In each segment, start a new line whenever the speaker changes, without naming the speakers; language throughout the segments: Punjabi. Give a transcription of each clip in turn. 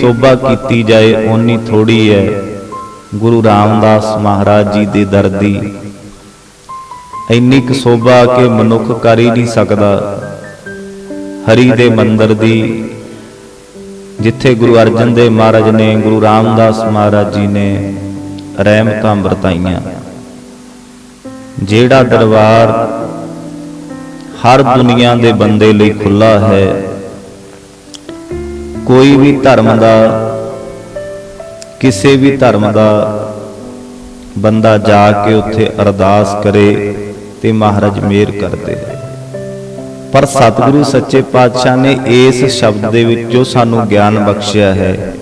ਸੋਭਾ ਕੀਤੀ ਜਾਏ, ਓਨੀ ਥੋੜੀ ਹੈ। ਗੁਰੂ ਰਾਮਦਾਸ ਮਹਾਰਾਜ ਜੀ ਦੇ ਦਰ ਦੀ। ਇੰਨੀ ਕੁ ਸੋਭਾ ਕਿ ਮਨੁੱਖ ਕਰ ਹੀ ਨਹੀਂ ਸਕਦਾ। ਹਰੀ ਦੇ ਮੰਦਰ ਦੀ, ਜਿੱਥੇ ਗੁਰੂ ਅਰਜਨ ਦੇਵ ਮਹਾਰਾਜ ਨੇ, ਗੁਰੂ ਰਾਮਦਾਸ ਮਹਾਰਾਜ ਜੀ ਨੇ ਰਹਿਮਤਾਂ ਵਰਤਾਈਆਂ। ਜਿਹੜਾ ਦਰਬਾਰ ਹਰ ਦੁਨੀਆ ਦੇ ਬੰਦੇ ਲਈ ਖੁੱਲਾ ਹੈ ਕੋਈ ਵੀ ਧਰਮ ਦਾ, ਕਿਸੇ ਵੀ ਧਰਮ ਦਾ ਬੰਦਾ ਜਾ ਕੇ ਉੱਥੇ ਅਰਦਾਸ ਕਰੇ ਤੇ ਮਹਾਰਾਜ ਮਿਹਰ ਕਰਦੇ ਪਰ ਸਤਿਗੁਰੂ ਸੱਚੇ ਪਾਤਸ਼ਾਹ ਨੇ ਇਸ ਸ਼ਬਦ ਦੇ ਵਿੱਚੋਂ ਸਾਨੂੰ ਗਿਆਨ ਬਖਸ਼ਿਆ ਹੈ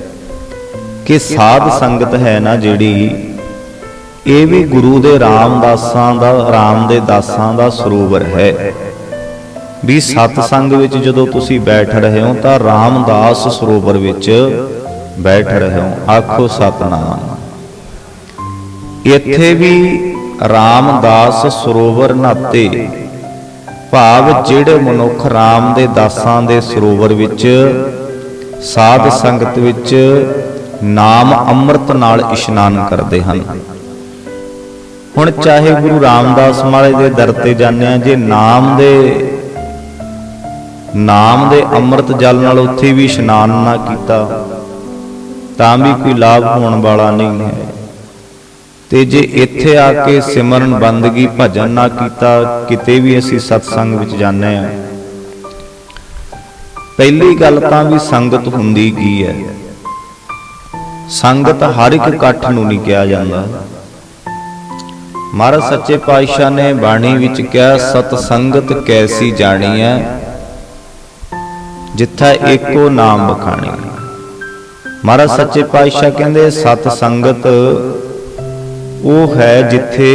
ਕਿ ਸਾਧ ਸੰਗਤ ਹੈ ਨਾ ਜਿਹੜੀ ਇਹ ਵੀ ਗੁਰੂ ਦੇ ਰਾਮਦਾਸਾਂ ਦਾ, ਰਾਮ ਦੇ ਦਾਸਾਂ ਦਾ ਸਰੋਵਰ ਹੈ। ਵੀ ਸਤ ਸੰਗ ਵਿੱਚ ਜਦੋਂ ਤੁਸੀਂ ਬੈਠ ਰਹੇ ਹੋ ਤਾਂ ਰਾਮਦਾਸ ਸਰੋਵਰ ਵਿੱਚ ਬੈਠ ਰਹੇ ਹੋ। ਆਖੋ ਸਤਨਾਮ। ਇੱਥੇ ਵੀ ਰਾਮਦਾਸ ਸਰੋਵਰ ਨਾਤੇ, ਭਾਵ ਜਿਹੜੇ ਮਨੁੱਖ ਰਾਮ ਦੇ ਦਾਸਾਂ ਦੇ ਸਰੋਵਰ ਵਿੱਚ, ਸਾਧ ਸੰਗਤ ਵਿੱਚ ਨਾਮ ਅੰਮ੍ਰਿਤ ਨਾਲ ਇਸ਼ਨਾਨ ਕਰਦੇ ਹਨ। ਹੁਣ ਚਾਹੇ ਗੁਰੂ ਰਾਮਦਾਸ ਮਹਾਰਾਜ ਦੇ ਦਰ ਤੇ ਜਾਂਦੇ ਆ ਜੇ ਨਾਮ ਦੇ ਨਾਮ ਦੇ ਅੰਮ੍ਰਿਤ ਜਲ ਨਾਲ ਉੱਥੇ ਵੀ ਇਸ਼ਨਾਨ ਨਾ ਕੀਤਾ, ਤਾਂ ਵੀ ਕੋਈ ਲਾਭ ਹੋਣ ਵਾਲਾ ਨਹੀਂ ਹੈ। ਤੇ ਜੇ ਇੱਥੇ ਆ ਕੇ ਸਿਮਰਨ ਬੰਦਗੀ ਭਜਨ ਨਾ ਕੀਤਾ, ਕਿਤੇ ਵੀ ਅਸੀਂ ਸਤਸੰਗ ਵਿੱਚ ਜਾਂਦੇ ਆ ਪਹਿਲੀ ਗੱਲ ਤਾਂ ਵੀ ਸੰਗਤ ਹੁੰਦੀ ਕੀ ਹੈ? ਸੰਗਤ ਹਰ ਇੱਕ ਇਕੱਠ ਨੂੰ ਨਹੀਂ ਕਿਹਾ ਜਾਂਦਾ। ਮਹਾਰਾਜ ਸੱਚੇ ਪਾਤਸ਼ਾਹ ਨੇ ਬਾਣੀ ਵਿੱਚ ਕਿਹਾ ਸਤ ਸੰਗਤ ਕੈਸੀ ਜਾਣੀ ਹੈ? ਜਿੱਥਾ ਇੱਕੋ ਨਾਮ ਬਖਾਣੀ। ਮਹਾਰਾਜ ਸੱਚੇ ਪਾਤਸ਼ਾਹ ਕਹਿੰਦੇ, ਸਤ ਸੰਗਤ ਉਹ ਹੈ ਜਿੱਥੇ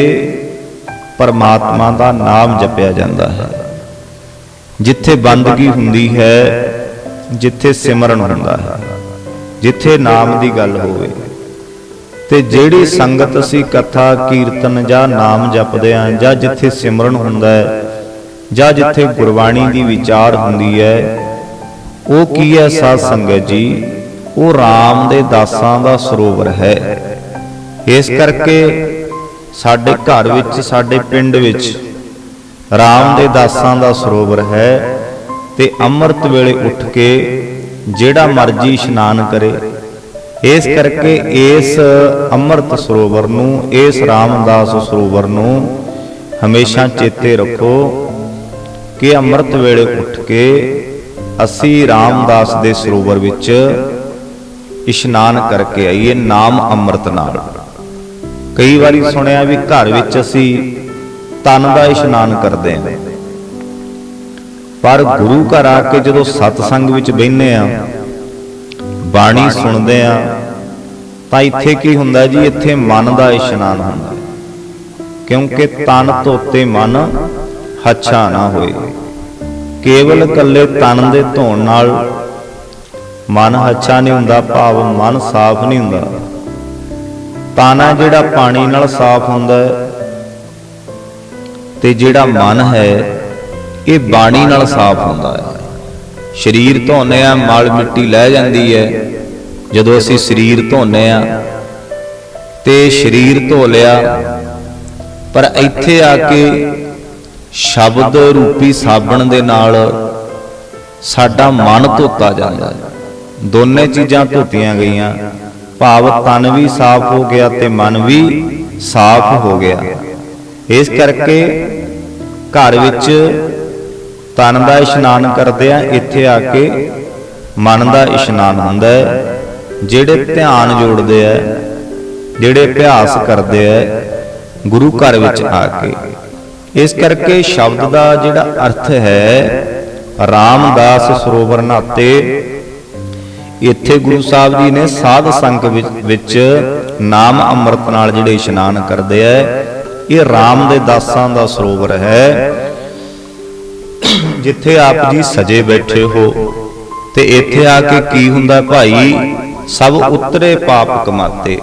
ਪਰਮਾਤਮਾ ਦਾ ਨਾਮ ਜਪਿਆ ਜਾਂਦਾ ਹੈ। ਜਿੱਥੇ ਬੰਦਗੀ ਹੁੰਦੀ ਹੈ, ਜਿੱਥੇ ਸਿਮਰਨ ਹੁੰਦਾ ਹੈ, ਜਿੱਥੇ ਨਾਮ ਦੀ ਗੱਲ ਹੋਵੇ। ਤੇ ਜਿਹੜੀ ਸੰਗਤ ਅਸੀਂ ਕਥਾ, ਕੀਰਤਨ ਜਾਂ ਨਾਮ ਜਪਦੇ ਆਂ ਜਾਂ ਜਿੱਥੇ ਸਿਮਰਨ ਹੁੰਦਾ ਹੈ, ਜਾਂ ਜਿੱਥੇ ਗੁਰਬਾਣੀ ਦੀ ਵਿਚਾਰ ਹੁੰਦੀ ਹੈ ਉਹ ਕੀ ਹੈ ਸਾਧ ਸੰਗਤ ਜੀ? ਉਹ RAM ਦੇ ਦਾਸਾਂ ਦਾ ਸਰੋਵਰ ਹੈ। ਇਸ ਕਰਕੇ ਸਾਡੇ ਘਰ ਵਿੱਚ ਸਾਡੇ ਪਿੰਡ ਵਿੱਚ RAM ਦੇ ਦਾਸਾਂ ਦਾ ਸਰੋਵਰ ਹੈ ਤੇ ਅੰਮ੍ਰਿਤ ਵੇਲੇ ਉੱਠ ਕੇ ਜਿਹੜਾ ਮਰਜ਼ੀ ਇਸ਼ਨਾਨ ਕਰੇ। ਇਸ ਕਰਕੇ ਇਸ ਅੰਮ੍ਰਿਤ ਸਰੋਵਰ ਨੂੰ ਇਸ ਰਾਮਦਾਸ ਸਰੋਵਰ ਨੂੰ ਹਮੇਸ਼ਾ ਚੇਤੇ ਰੱਖੋ ਕਿ ਅੰਮ੍ਰਿਤ ਵੇਲੇ ਉੱਠ ਕੇ ਅਸੀਂ ਰਾਮਦਾਸ ਦੇ ਸਰੋਵਰ ਵਿੱਚ ਇਸ਼ਨਾਨ ਕਰਕੇ ਆਈਏ ਨਾਮ ਅੰਮ੍ਰਿਤ ਨਾਲ। ਕਈ ਵਾਰੀ ਸੁਣਿਆ ਵੀ ਘਰ ਵਿੱਚ ਅਸੀਂ ਤਨ ਦਾ ਇਸ਼ਨਾਨ ਕਰਦੇ ਹਾਂ। ਪਰ ਗੁਰੂ ਘਰ ਆ ਕੇ ਜਦੋਂ ਸਤਸੰਗ ਵਿੱਚ ਬੈਠਨੇ ਆ ਬਾਣੀ ਸੁਣਦੇ ਆ ਤਾਂ ਇੱਥੇ ਕੀ ਹੁੰਦਾ ਜੀ, ਇੱਥੇ ਮਨ ਦਾ ਇਸ਼ਨਾਨ ਹੁੰਦਾ। ਕਿਉਂਕਿ ਤਨ ਧੋਤੇ ਮਨ ਹੱਛਾ ਨਾ ਹੋਏ। ਕੇਵਲ ਕੱਲੇ ਤਨ ਦੇ ਧੋਣ ਨਾਲ ਮਨ ਅੱਛਾ ਨਹੀਂ ਹੁੰਦਾ, ਭਾਵ ਮਨ ਸਾਫ਼ ਨਹੀਂ ਹੁੰਦਾ। ਤਾਨਾ ਜਿਹੜਾ ਪਾਣੀ ਨਾਲ ਸਾਫ਼ ਹੁੰਦਾ ਤੇ ਜਿਹੜਾ ਮਨ ਹੈ, ਇਹ ਬਾਣੀ ਨਾਲ ਸਾਫ਼ ਹੁੰਦਾ ਹੈ। ਸਰੀਰ ਧੋਨੇ ਆ ਮਲ ਮਿੱਟੀ ਲੈ ਜਾਂਦੀ ਹੈ। ਜਦੋਂ ਅਸੀਂ ਸਰੀਰ ਧੋਨੇ ਆ ਤੇ ਸਰੀਰ ਧੋ ਲਿਆ, ਪਰ ਇੱਥੇ ਆ ਕੇ ਸ਼ਬਦ ਰੂਪੀ ਸਾਬਣ ਦੇ ਨਾਲ ਸਾਡਾ ਮਨ ਧੋਤਾ ਜਾਂਦਾ ਹੈ। ਦੋਨੇ ਚੀਜ਼ਾਂ ਧੋਤੀਆਂ ਗਈਆਂ। ਭਾਵ ਤਨ ਵੀ ਸਾਫ਼ ਹੋ ਗਿਆ ਤੇ ਮਨ ਵੀ ਸਾਫ਼ ਹੋ ਗਿਆ। ਇਸ ਕਰਕੇ ਘਰ ਵਿੱਚ ਤਨ ਦਾ ਇਸ਼ਨਾਨ ਕਰਦੇ ਆ ਇੱਥੇ ਆ ਕੇ ਮਨ ਦਾ ਇਸ਼ਨਾਨ ਹੁੰਦਾ ਹੈ। ਜਿਹੜੇ ਧਿਆਨ ਜੋੜਦੇ ਆ ਜਿਹੜੇ ਅਭਿਆਸ ਕਰਦੇ ਆ ਗੁਰੂ ਘਰ ਵਿੱਚ ਆ ਕੇ। ਇਸ ਕਰਕੇ ਸ਼ਬਦ ਦਾ ਜਿਹੜਾ ਅਰਥ ਹੈ, ਰਾਮਦਾਸ ਸਰੋਵਰ ਨਾਤੇ, ਇੱਥੇ ਗੁਰੂ ਸਾਹਿਬ ਜੀ ਨੇ ਸਾਧ ਸੰਗ ਵਿੱਚ ਨਾਮ ਅੰਮ੍ਰਿਤ ਨਾਲ ਜਿਹੜੇ ਇਸ਼ਨਾਨ ਕਰਦੇ ਆ, ਇਹ RAM ਦੇ ਦਾਸਾਂ ਦਾ ਸਰੋਵਰ ਹੈ। ਜਿੱਥੇ ਆਪ ਜੀ ਸਜੇ ਬੈਠੇ ਹੋ, ਤੇ ਇੱਥੇ ਆ ਕੇ ਕੀ ਹੁੰਦਾ ਭਾਈ, ਸਭ ਉਤਰੇ ਪਾਪ ਕਮਾਤੇ।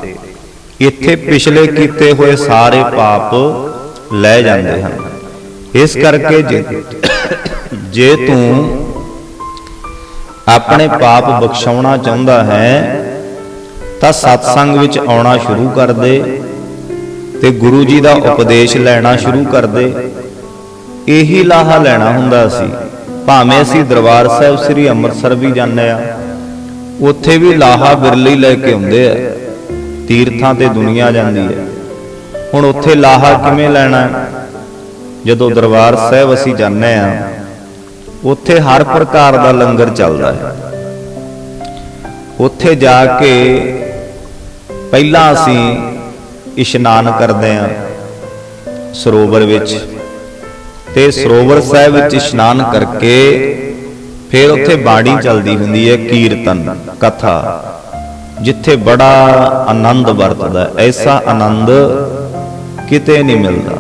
ਇੱਥੇ ਪਿਛਲੇ ਕੀਤੇ ਹੋਏ ਸਾਰੇ ਪਾਪ ਲੈ ਜਾਂਦੇ ਹਨ। ਇਸ ਕਰਕੇ ਜੇ ਜੇ ਤੂੰ ਆਪਣੇ ਪਾਪ ਬਖਸ਼ਾਉਣਾ ਚਾਹੁੰਦਾ ਹੈ ਤਾਂ ਸਤਸੰਗ ਵਿੱਚ ਆਉਣਾ ਸ਼ੁਰੂ ਕਰ ਦੇ ਤੇ ਗੁਰੂ ਜੀ ਦਾ ਉਪਦੇਸ਼ ਲੈਣਾ ਸ਼ੁਰੂ ਕਰ ਦੇ। ਇਹੀ ਲਾਹਾ ਲੈਣਾ ਹੁੰਦਾ ਸੀ। ਭਾਵੇਂ ਅਸੀਂ ਦਰਬਾਰ ਸਾਹਿਬ ਸ੍ਰੀ ਅੰਮ੍ਰਿਤਸਰ ਵੀ ਜਾਂਦੇ ਆ। ਉੱਥੇ ਵੀ ਲਾਹਾ ਬਿਰਲੀ ਲੈ ਕੇ ਆਉਂਦੇ ਆ। ਤੀਰਥਾਂ ਤੇ ਦੁਨੀਆ ਜਾਂਦੀ ਹੈ। ਹੁਣ ਉੱਥੇ ਲਾਹਾ ਕਿਵੇਂ ਲੈਣਾ? ਜਦੋਂ ਦਰਬਾਰ ਸਾਹਿਬ ਅਸੀਂ ਜਾਂਦੇ ਆ ਉੱਥੇ ਹਰ ਪ੍ਰਕਾਰ ਦਾ ਲੰਗਰ ਚੱਲਦਾ ਹੈ। ਉੱਥੇ ਜਾ ਕੇ ਪਹਿਲਾਂ ਅਸੀਂ ਇਸ਼ਨਾਨ ਕਰਦੇ ਆ ਸਰੋਵਰ ਵਿੱਚ ਤੇ ਸਰੋਵਰ ਸਾਹਿਬ ਵਿੱਚ ਇਸ਼ਨਾਨ ਕਰਕੇ ਫਿਰ ਉੱਥੇ ਬਾਣੀ ਚੱਲਦੀ ਹੁੰਦੀ ਹੈ ਕੀਰਤਨ, ਕਥਾ, ਜਿੱਥੇ ਬੜਾ ਆਨੰਦ ਵਰਤਦਾ ਐਸਾ ਆਨੰਦ ਕਿਤੇ ਨਹੀਂ ਮਿਲਦਾ।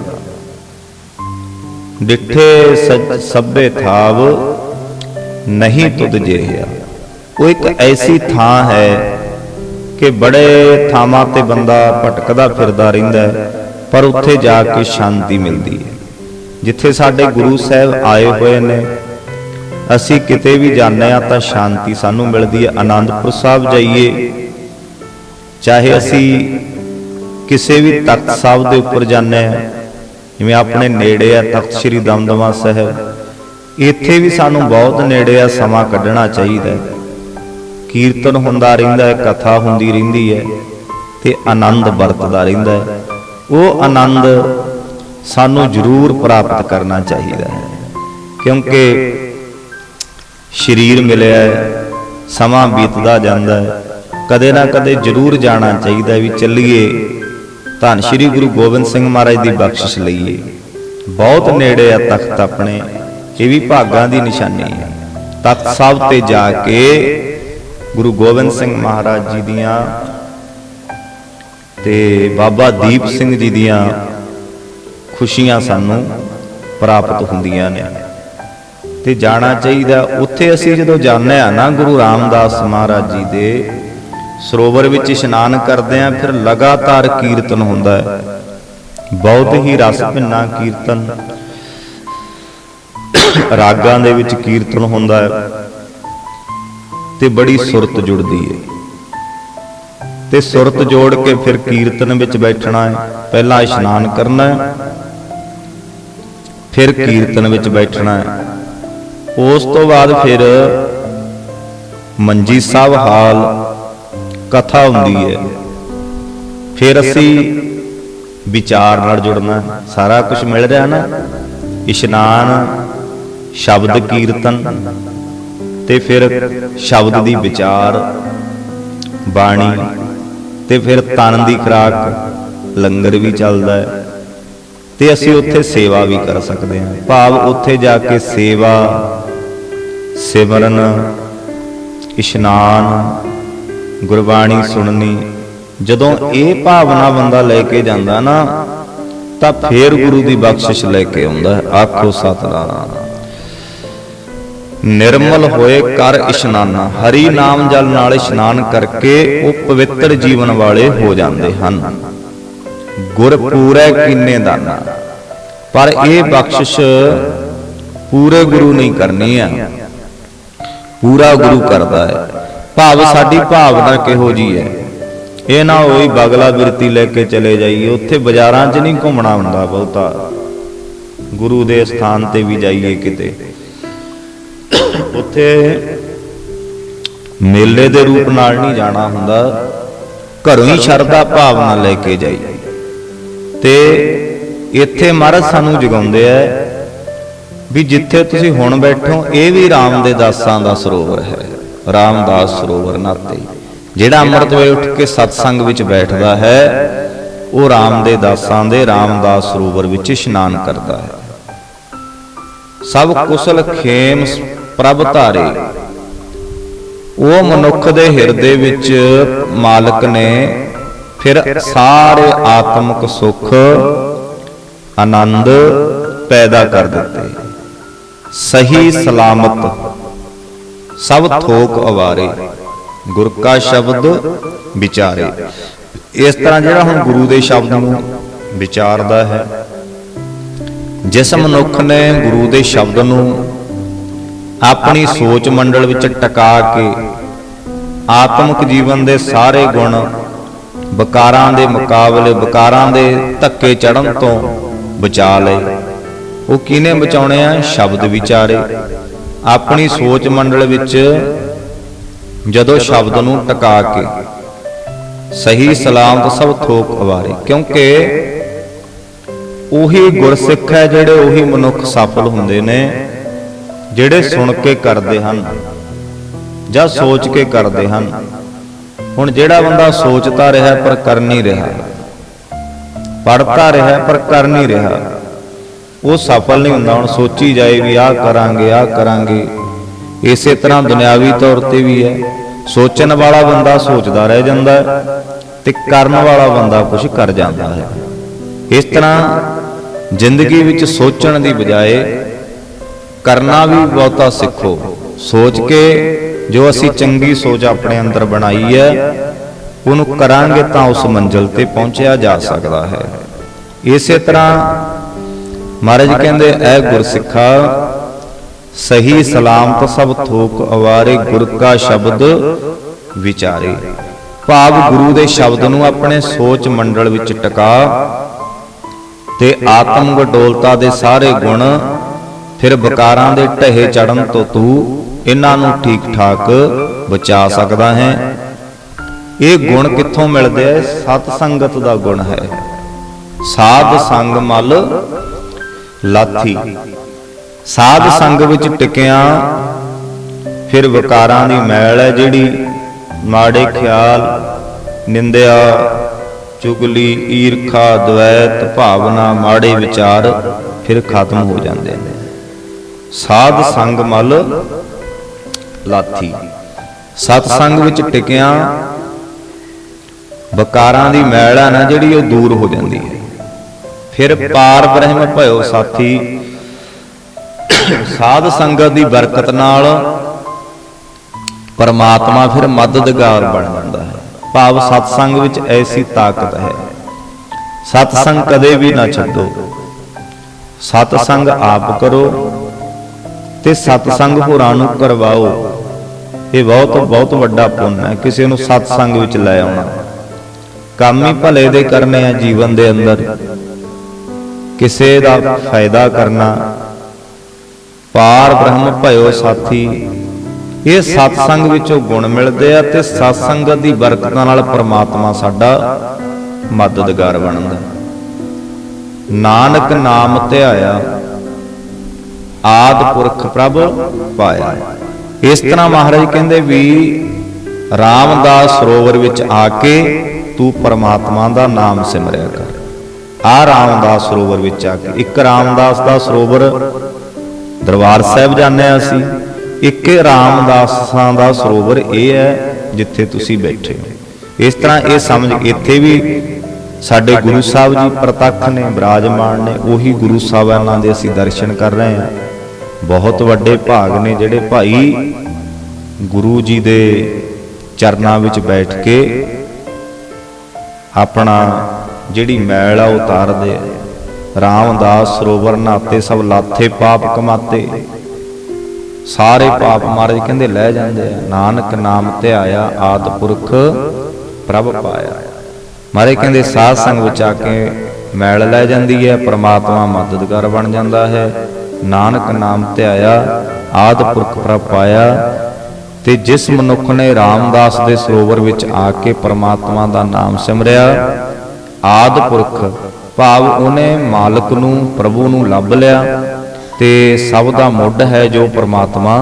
ਡਿੱਠੇ ਸਭੇ ਥਾਵ ਨਹੀਂ ਤੁਧ ਜਿਹਾ ਉਹ ਇੱਕ ਐਸੀ ਥਾਂ ਹੈ ਕਿ ਬੜੇ ਥਾਵਾਂ ਤੇ ਬੰਦਾ ਭਟਕਦਾ ਫਿਰਦਾ ਰਹਿੰਦਾ ਪਰ ਉੱਥੇ ਜਾ ਕੇ ਸ਼ਾਂਤੀ ਮਿਲਦੀ ਹੈ। ਜਿੱਥੇ ਸਾਡੇ ਗੁਰੂ ਸਾਹਿਬ ਆਏ ਹੋਏ ਨੇ, ਅਸੀਂ ਕਿਤੇ ਵੀ ਜਾਂਦੇ ਆ ਤਾਂ ਸ਼ਾਂਤੀ ਸਾਨੂੰ ਮਿਲਦੀ ਹੈ। ਆਨੰਦਪੁਰ ਸਾਹਿਬ ਜਾਈਏ, ਚਾਹੇ ਅਸੀਂ ਕਿਸੇ ਵੀ ਤਖਤ ਸਾਹਿਬ ਦੇ ਉੱਪਰ ਜਾਂਦੇ ਆ ਜਿਵੇਂ ਆਪਣੇ ਨੇੜੇ ਆ ਤਖਤ ਸ੍ਰੀ ਦਮਦਮਾ ਸਾਹਿਬ। ਇੱਥੇ ਵੀ ਸਾਨੂੰ ਬਹੁਤ ਨੇੜੇ ਆ ਸਮਾਂ ਕੱਢਣਾ ਚਾਹੀਦਾ ਹੈ। ਕੀਰਤਨ ਹੁੰਦਾ ਰਹਿੰਦਾ ਹੈ ਕਥਾ ਹੁੰਦੀ ਰਹਿੰਦੀ ਹੈ ਤੇ ਆਨੰਦ ਵਰਤਦਾ ਰਹਿੰਦਾ ਹੈ। ਉਹ ਆਨੰਦ ਸਾਨੂੰ ਜ਼ਰੂਰ ਪ੍ਰਾਪਤ ਕਰਨਾ ਚਾਹੀਦਾ ਹੈ। ਕਿਉਂਕਿ ਸਰੀਰ ਮਿਲਿਆ ਹੈ ਸਮਾਂ ਬੀਤਦਾ ਜਾਂਦਾ ਹੈ। ਕਦੇ ਨਾ ਕਦੇ ਜ਼ਰੂਰ ਜਾਣਾ ਚਾਹੀਦਾ ਹੈ ਵੀ ਚੱਲੀਏ। ਧੰਨ ਸ਼੍ਰੀ ਗੁਰੂ ਗੋਬਿੰਦ ਸਿੰਘ ਮਹਾਰਾਜ ਦੀ ਬਖਸ਼ਿਸ਼ ਲਈਏ ਬਹੁਤ ਨੇੜੇ ਆ ਤਖਤ ਆਪਣੇ। ਇਹ ਵੀ ਭਾਗਾਂ ਦੀ ਨਿਸ਼ਾਨੀ ਹੈ ਤਖਤ ਸਾਹਿਬ ਤੇ ਜਾ ਕੇ ਗੁਰੂ ਗੋਬਿੰਦ ਸਿੰਘ ਮਹਾਰਾਜ ਜੀ ਦੀਆਂ ਤੇ ਬਾਬਾ ਦੀਪ ਸਿੰਘ ਜੀ ਦੀਆਂ ਖੁਸ਼ੀਆਂ ਸਾਨੂੰ ਪ੍ਰਾਪਤ ਹੁੰਦੀਆਂ ਨੇ। ਤੇ ਜਾਣਾ ਚਾਹੀਦਾ। ਉੱਥੇ ਅਸੀਂ ਜਦੋਂ ਜਾਂਦੇ ਆ ਨਾ ਗੁਰੂ ਰਾਮਦਾਸ ਮਹਾਰਾਜ ਜੀ ਦੇ ਸਰੋਵਰ ਵਿੱਚ ਇਸ਼ਨਾਨ ਕਰਦੇ ਆ, ਫਿਰ ਲਗਾਤਾਰ ਕੀਰਤਨ ਹੁੰਦਾ ਹੈ। ਬਹੁਤ ਹੀ ਰਸ ਭਿੰਨਾ ਕੀਰਤਨ। ਰਾਗਾਂ ਦੇ ਵਿੱਚ ਕੀਰਤਨ ਹੁੰਦਾ ਹੈ ਤੇ ਬੜੀ ਸੁਰਤ ਜੁੜਦੀ ਹੈ। ਤੇ ਸੁਰਤ ਜੋੜ ਕੇ ਫਿਰ ਕੀਰਤਨ ਵਿੱਚ ਬੈਠਣਾ ਹੈ। ਪਹਿਲਾਂ ਇਸ਼ਨਾਨ ਕਰਨਾ ਹੈ, ਫਿਰ ਕੀਰਤਨ ਵਿੱਚ ਬੈਠਣਾ ਹੈ। ਉਸ ਤੋਂ ਬਾਅਦ ਫਿਰ ਮੰਜੀ ਸਾਹਿਬ ਹਾਲ ਕਥਾ ਹੁੰਦੀ ਹੈ। ਫਿਰ ਅਸੀਂ ਵਿਚਾਰ ਨਾਲ ਜੁੜਨਾ, ਸਾਰਾ ਕੁਝ ਮਿਲ ਰਿਹਾ ਨਾ। ਇਸ਼ਨਾਨ, ਸ਼ਬਦ ਕੀਰਤਨ ਤੇ ਫਿਰ ਸ਼ਬਦ ਦੀ ਵਿਚਾਰ, ਬਾਣੀ ਤੇ ਫਿਰ ਤਨ ਦੀ ਖੁਰਾਕ, ਲੰਗਰ ਵੀ ਚੱਲਦਾ ਹੈ। ਤੇ ਅਸੀਂ ਉੱਥੇ ਸੇਵਾ ਵੀ ਕਰ ਸਕਦੇ ਹਾਂ। ਭਾਵ ਉੱਥੇ ਜਾ ਕੇ ਸੇਵਾ, ਸਿਮਰਨ, ਇਸ਼ਨਾਨ ਗੁਰਬਾਣੀ ਸੁਣਨੀ। ਜਦੋਂ ਇਹ ਭਾਵਨਾ ਬੰਦਾ ਲੈ ਕੇ ਜਾਂਦਾ ਨਾ ਤਾਂ ਫੇਰ ਗੁਰੂ ਦੀ ਬਖਸ਼ਿਸ਼ ਲੈ ਕੇ ਆਉਂਦਾ। ਆਖੋ ਸਤਨਾਮ। ਨਿਰਮਲ ਹੋਏ ਕਰ ਇਸ਼ਨਾਨਾ। ਹਰੀ ਨਾਮ ਜਲ ਨਾਲ ਇਸ਼ਨਾਨ ਕਰਕੇ ਉਹ ਪਵਿੱਤਰ ਜੀਵਨ ਵਾਲੇ ਹੋ ਜਾਂਦੇ ਹਨ। ਗੁਰ ਪੂਰੇ ਕੀਨੇ ਦਾਨਾ? ਪਰ ਇਹ ਬਖਸ਼ਿਸ਼ ਪੂਰੇ ਗੁਰੂ ਨਹੀਂ ਕਰਨੀ ਆ ਪੂਰਾ ਗੁਰੂ ਕਰਦਾ ਹੈ। ਭਾਵ ਸਾਡੀ ਭਾਵਨਾ ਕਿਹੋ ਜੀ ਹੈ? ਇਹ ਨਾ ਹੋਈ ਬਗਲਾ ਬਿਰਤੀ ਲੈ ਕੇ ਚਲੇ ਜਾਈਏ ਉੱਥੇ ਬਾਜ਼ਾਰਾਂ 'ਚ ਨਹੀਂ ਘੁੰਮਣਾ ਹੁੰਦਾ ਬਹੁਤਾ। ਗੁਰੂ ਦੇ ਸਥਾਨ ਤੇ ਵੀ ਜਾਈਏ ਕਿਤੇ। ਉੱਥੇ ਮੇਲੇ ਦੇ ਰੂਪ ਨਾਲ ਨਹੀਂ ਜਾਣਾ ਹੁੰਦਾ। ਘਰੋਂ ਹੀ ਸ਼ਰਧਾ ਭਾਵਨਾ ਲੈ ਕੇ ਜਾਈਏ। ਤੇ ਇੱਥੇ ਮਹਾਰਾਜ ਸਾਨੂੰ ਜਗਾਉਂਦੇ ਆ ਵੀ ਜਿੱਥੇ ਤੁਸੀਂ ਹੁਣ ਬੈਠੋ ਇਹ ਵੀ ਰਾਮ ਦੇ ਦਾਸਾਂ ਦਾ ਸਰੋਵਰ ਹੈ। ਰਾਮਦਾਸ ਸਰੋਵਰ ਨਾਤੇ। ਜਿਹੜਾ ਅੰਮ੍ਰਿਤ ਵੇਲੇ ਉੱਠ ਕੇ ਸਤਸੰਗ ਵਿੱਚ ਬੈਠਦਾ ਹੈ, ਉਹ ਰਾਮ ਦੇ ਦਾਸਾਂ ਦੇ ਰਾਮਦਾਸ ਸਰੋਵਰ ਵਿੱਚ ਇਸ਼ਨਾਨ ਕਰਦਾ ਹੈ। ਸਭ ਕੁਸਲ ਖੇਮ ਪ੍ਰਭ ਧਾਰੇ। ਉਹ ਮਨੁੱਖ ਦੇ ਹਿਰਦੇ ਵਿੱਚ ਮਾਲਕ ਨੇ, ਫਿਰ ਸਾਰੇ ਆਤਮਿਕ ਸੁੱਖ, ਆਨੰਦ ਪੈਦਾ ਕਰ ਦਿੱਤੇ। ਸਹੀ ਸਲਾਮਤ ਸਭ ਥੋਕ ਅਵਾਰੇ। ਗੁਰ ਕਾ ਸ਼ਬਦ ਵਿਚਾਰੇ। ਇਸ ਤਰ੍ਹਾਂ ਜਿਹੜਾ ਹੁਣ ਗੁਰੂ ਦੇ ਸ਼ਬਦ ਨੂੰ ਵਿਚਾਰਦਾ ਹੈ, ਜਿਸ ਮਨੁੱਖ ਨੇ ਗੁਰੂ ਦੇ ਸ਼ਬਦ ਨੂੰ ਆਪਣੀ ਸੋਚ ਮੰਡਲ ਵਿੱਚ ਟਿਕਾ ਕੇ ਆਤਮਿਕ ਜੀਵਨ ਦੇ ਸਾਰੇ ਗੁਣ ਵਿਕਾਰਾਂ ਦੇ ਮੁਕਾਬਲੇ, ਵਿਕਾਰਾਂ ਦੇ ਧੱਕੇ ਚੜਨ ਤੋਂ ਬਚਾ ਲਏ। ਉਹ ਕਿਨੇ ਬਚਾਉਣੇ ਆ? ਸ਼ਬਦ ਵਿਚਾਰੇ। ਆਪਣੀ ਸੋਚ ਮੰਡਲ ਵਿੱਚ ਜਦੋਂ ਸ਼ਬਦ ਨੂੰ ਟਿਕਾ ਕੇ ਸਹੀ ਸਲਾਮਤ ਸਭ ਥੋਕ ਅਵਾਰੇ। ਕਿਉਂਕਿ ਉਹੀ ਗੁਰਸਿੱਖ ਹੈ ਜਿਹੜੇ ਉਹੀ ਮਨੁੱਖ ਸਫਲ ਹੁੰਦੇ ਨੇ ਜਿਹੜੇ ਸੁਣ ਕੇ ਕਰਦੇ ਹਨ ਜਾਂ ਸੋਚ ਕੇ ਕਰਦੇ ਹਨ। ਹੁਣ ਜਿਹੜਾ ਬੰਦਾ ਸੋਚਦਾ ਰਿਹਾ ਪਰ ਕਰ ਨਹੀਂ ਰਿਹਾ। ਪੜ੍ਹਦਾ ਰਿਹਾ ਪਰ ਕਰ ਨਹੀਂ ਰਿਹਾ। ਉਹ ਸਫਲ ਨਹੀਂ ਹੁੰਦਾ। ਹੁਣ ਸੋਚੀ ਜਾਏ ਵੀ ਆਹ ਕਰਾਂਗੇ ਆਹ ਕਰਾਂਗੇ। ਇਸੇ ਤਰ੍ਹਾਂ ਦੁਨਿਆਵੀ ਤੌਰ ਤੇ ਵੀ ਹੈ। ਸੋਚਣ ਵਾਲਾ ਬੰਦਾ ਸੋਚਦਾ ਰਹਿ ਜਾਂਦਾ ਹੈ ਤੇ ਕਰਨ ਵਾਲਾ ਬੰਦਾ ਕੁਝ ਕਰ ਜਾਂਦਾ ਹੈ। ਇਸ ਤਰ੍ਹਾਂ ਜ਼ਿੰਦਗੀ ਵਿੱਚ ਸੋਚਣ ਦੀ ਬਜਾਏ ਕਰਨਾ ਵੀ ਬਹੁਤਾ ਸਿੱਖੋ। ਸੋਚ ਕੇ ਜੋ ਅਸੀਂ ਚੰਗੀ ਸੋਚ ਆਪਣੇ ਅੰਦਰ ਬਣਾਈ ਹੈ, ਉਹਨੂੰ ਕਰਾਂਗੇ ਤਾਂ ਉਸ ਮੰਜ਼ਿਲ ਤੇ ਪਹੁੰਚਿਆ ਜਾ ਸਕਦਾ ਹੈ। ਇਸੇ ਤਰ੍ਹਾਂ ਮਹਾਰਾਜ ਕਹਿੰਦੇ ਐ ਗੁਰਸਿੱਖਾ ਸਹੀ ਸਲਾਮਤ ਸਭ ਥੋਕ ਅਵਾਰੇ ਗੁਰ ਕਾ ਸ਼ਬਦ ਵਿਚਾਰੇ। ਭਾਵ ਗੁਰੂ ਦੇ ਸ਼ਬਦ ਨੂੰ ਆਪਣੇ ਸੋਚ ਮੰਡਲ ਵਿੱਚ ਟਿਕਾ ਤੇ ਆਤਮ ਗਡੋਲਤਾ ਦੇ ਸਾਰੇ ਗੁਣ ਫਿਰ ਵਿਕਾਰਾਂ ਦੇ ਢਹੇ ਚੜਨ ਤੋਂ ਤੂੰ ਇਹਨਾਂ ਨੂੰ ਠੀਕ ਠਾਕ ਬਚਾ ਸਕਦਾ ਹੈ। ਇਹ ਗੁਣ ਕਿੱਥੋਂ ਮਿਲਦੇ ਐ ਸਤ ਸੰਗਤ ਦਾ ਗੁਣ ਹੈ। ਸਾਧ ਸੰਗ ਮਲ ਲਾਥੀ। ਸਾਧ ਸੰਗ ਵਿੱਚ ਟਿਕਿਆ, ਫਿਰ ਵਿਕਾਰਾਂ ਦੀ ਮੈਲ ਹੈ ਜਿਹੜੀ ਮਾੜੇ ਖਿਆਲ, ਨਿੰਦਿਆ, ਚੁਗਲੀ, ਈਰਖਾ ਦ્વੈਤ ਭਾਵਨਾ, ਮਾੜੇ ਵਿਚਾਰ ਫਿਰ ਖਤਮ ਹੋ ਜਾਂਦੇ ਨੇ। ਸਾਧ ਸੰਗ ਮਲ ਲਾਥੀ। ਸਤ ਸੰਗ ਵਿੱਚ ਟਿਕਿਆ, ਵਿਕਾਰਾਂ ਦੀ ਮੈਲ ਹੈ ਨਾ ਜਿਹੜੀ ਉਹ ਦੂਰ ਹੋ ਜਾਂਦੀ ਹੈ। ਫਿਰ ਪਾਰ ਬ੍ਰਹਮ ਭਇਓ ਸਾਥੀ। ਸਾਧ ਸੰਗਤ ਦੀ ਬਰਕਤ ਨਾਲ ਪਰਮਾਤਮਾ ਫਿਰ ਮਦਦਗਾਰ ਬਣ ਜਾਂਦਾ ਹੈ। ਭਾਵ ਸਤ ਸੰਗ ਵਿੱਚ ਐਸੀ ਤਾਕਤ ਹੈ। ਸਤ ਸੰਗ ਕਦੇ ਵੀ ਨਾ ਛੱਡੋ। ਸਤ ਸੰਗ ਆਪ ਕਰੋ ਤੇ ਸਤ ਸੰਗ ਹੋਰਾਂ ਨੂੰ ਕਰਵਾਓ। ਇਹ ਬਹੁਤ ਬਹੁਤ ਵੱਡਾ ਪੁੰਨ ਹੈ। ਕਿਸੇ ਨੂੰ ਸਤ ਸੰਗ ਵਿੱਚ ਲੈ ਆਉਣਾ। ਕੰਮ ਹੀ ਭਲੇ ਦੇ ਕਰਨੇ ਆ ਜੀਵਨ ਦੇ ਅੰਦਰ। ਕਿਸੇ ਦਾ ਫਾਇਦਾ ਕਰਨਾ। ਪਾਰ ਬ੍ਰਹਮ ਭਇਓ ਸਾਥੀ, ਇਹ ਸਤਸੰਗ ਵਿੱਚੋਂ ਗੁਣ ਮਿਲਦੇ ਆ ਤੇ ਸਤਸੰਗ ਦੀ ਬਰਕਤਾਂ ਨਾਲ ਪ੍ਰਮਾਤਮਾ ਸਾਡਾ ਮਦਦਗਾਰ ਬਣਦਾ। ਨਾਨਕ ਨਾਮ ਧਿਆਇਆ ਆਦ ਪੁਰਖ ਪ੍ਰਭ ਪਾਇਆ। ਇਸ ਤਰ੍ਹਾਂ ਮਹਾਰਾਜ ਕਹਿੰਦੇ ਵੀ, ਰਾਮਦਾਸ ਸਰੋਵਰ ਵਿੱਚ ਆ ਕੇ ਤੂੰ ਪਰਮਾਤਮਾ ਦਾ ਨਾਮ ਸਿਮਰਿਆ ਕਰ। ਆ ਰਾਮਦਾਸ ਸਰੋਵਰ ਵਿੱਚ ਆ ਕੇ। ਇੱਕ ਰਾਮਦਾਸ ਦਾ ਸਰੋਵਰ ਦਰਬਾਰ ਸਾਹਿਬ ਜਾਂਦੇ ਆ ਅਸੀਂ। ਇੱਕ ਰਾਮਦਾਸਾਂ ਦਾ ਸਰੋਵਰ ਇਹ ਹੈ ਜਿੱਥੇ ਤੁਸੀਂ ਬੈਠੇ ਹੋ। ਇਸ ਤਰ੍ਹਾਂ ਇਹ ਸਮਝ ਇੱਥੇ ਵੀ ਸਾਡੇ ਗੁਰੂ ਸਾਹਿਬ ਜੀ ਪ੍ਰਤੱਖ ਨੇ, ਬਿਰਾਜਮਾਨ ਨੇ, ਉਹੀ ਗੁਰੂ ਸਾਹਿਬਾਨਾਂ ਦੇ ਅਸੀਂ ਦਰਸ਼ਨ ਕਰ ਰਹੇ ਹਾਂ। ਬਹੁਤ ਵੱਡੇ ਭਾਗ ਨੇ ਜਿਹੜੇ ਭਾਈ ਗੁਰੂ ਜੀ ਦੇ ਚਰਨਾਂ ਵਿੱਚ ਬੈਠ ਕੇ ਆਪਣਾ ਜਿਹੜੀ ਮੈਲ ਆ ਉਤਾਰਦੇ ਰਾਮਦਾਸ, ਸਰੋਵਰ ਨਾਤੇ ਸਭ ਲਾਥੇ ਪਾਪ ਕਮਾਤੇ। ਸਾਰੇ ਪਾਪ ਮਹਾਰਾਜ ਕਹਿੰਦੇ ਲੈ ਜਾਂਦੇ ਆ। ਨਾਨਕ ਨਾਮ ਧਿਆਇਆ ਆਦ ਪੁਰਖ ਪ੍ਰਭ ਪਾਇਆ। ਮਹਾਰਾਜ ਕਹਿੰਦੇ ਸਾਧ ਸੰਗ ਵਿੱਚ ਆ ਕੇ ਮੈਲ ਲੈ ਜਾਂਦੀ ਹੈ, ਪ੍ਰਮਾਤਮਾ ਮਦਦਗਾਰ ਬਣ ਜਾਂਦਾ ਹੈ। ਨਾਨਕ ਨਾਮ ਧਿਆਇਆ ਆਦ ਪੁਰਖ ਪ੍ਰਭ ਪਾਇਆ। ਤੇ ਜਿਸ ਮਨੁੱਖ ਨੇ ਰਾਮਦਾਸ ਦੇ ਸਰੋਵਰ ਵਿੱਚ ਆ ਕੇ ਪ੍ਰਮਾਤਮਾ ਦਾ ਨਾਮ ਸਿਮਰਿਆ ਆਦ ਪੁਰਖ, ਭਾਵ ਉਹਨੇ ਮਾਲਕ ਨੂੰ, ਪ੍ਰਭੂ ਨੂੰ ਲੱਭ ਲਿਆ ਤੇ ਸਭ ਦਾ ਮੁੱਢ ਹੈ ਜੋ ਪ੍ਰਮਾਤਮਾ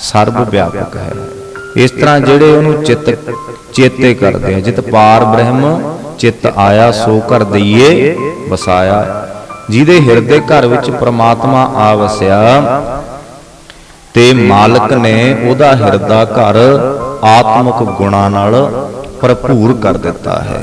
ਸਰਬ ਵਿਆਪਕ ਹੈ। ਇਸ ਤਰ੍ਹਾਂ ਜਿਹੜੇ ਉਹਨੂੰ ਚਿੱਤ, ਚੇਤੇ ਕਰਦੇ ਆ, ਜਿਤ ਪਾਰ ਬ੍ਰਹਮ, ਚਿੱਤ ਆਇਆ ਸੋ ਕਰ ਦਈਏ, ਵਸਾਇਆ। ਜਿਹਦੇ ਹਿਰਦੇ ਘਰ ਵਿੱਚ ਪ੍ਰਮਾਤਮਾ ਆ ਵਸਿਆ, ਤੇ ਮਾਲਕ ਨੇ ਉਹਦਾ ਹਿਰਦਾ ਘਰ ਆਤਮਿਕ ਗੁਣਾਂ ਨਾਲ ਭਰਪੂਰ ਕਰ ਦਿੱਤਾ ਹੈ।